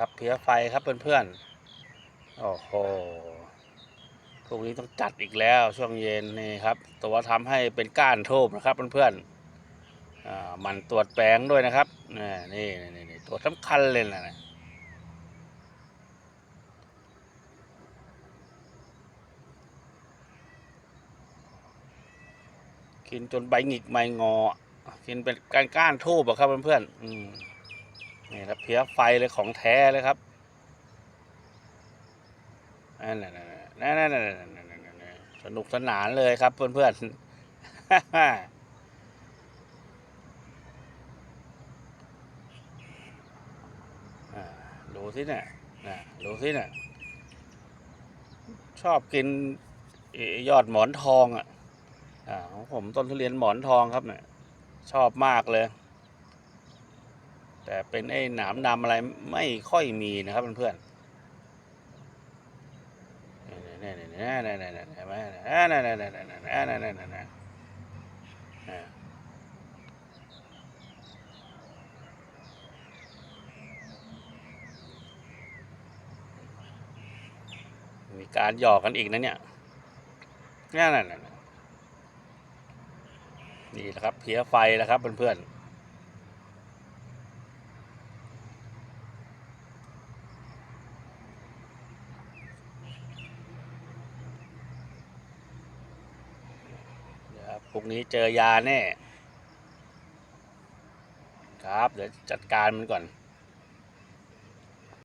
ครับเพี้ยไฟครับเพื่อนๆโอ้โหพวกนี้ต้องจัดอีกแล้วช่วงเย็นนี่ครับ ตัวทำให้เป็นก้านทูบนะครับเพื่อนๆอ่ามันตรวจแปลงด้วยนะครับนี่นี่นี่ตัวสำคัญเลยนะนะกินจนใบหงิกใบงอ กินเป็นก้านก้านทูบอะครับเพื่อนๆอืม นี่นะเพี้ยไฟเลยของแท้เลยครับนั่นนั่นนั่นนั่นนั่นสนุกสนานเลยครับเพื่อนๆดูสิเนี่ยนะดูสิเนี่ยชอบกินยอดหมอนทองอะ อ่าของผมต้นทุเรียนหมอนทองครับเนี่ย ชอบมากเลย แต่เป็นไอ้หนามดำอะไรไม่ค่อยมีนะครับเพื่อนๆนี่นี่นี่นี่นี่นี่นี่เห็นไหมนี่นี่นี่นี่นี่นี่นี่นี่นี่มีการหยอกกันอีกนะเนี่ยนี่นั่นนั่นนี่แหละครับเพี้ยไฟแล้วครับเพื่อนๆ พรุ่งนี้เจอยาแน่ ครับ เดี๋ยวจัดการมันก่อน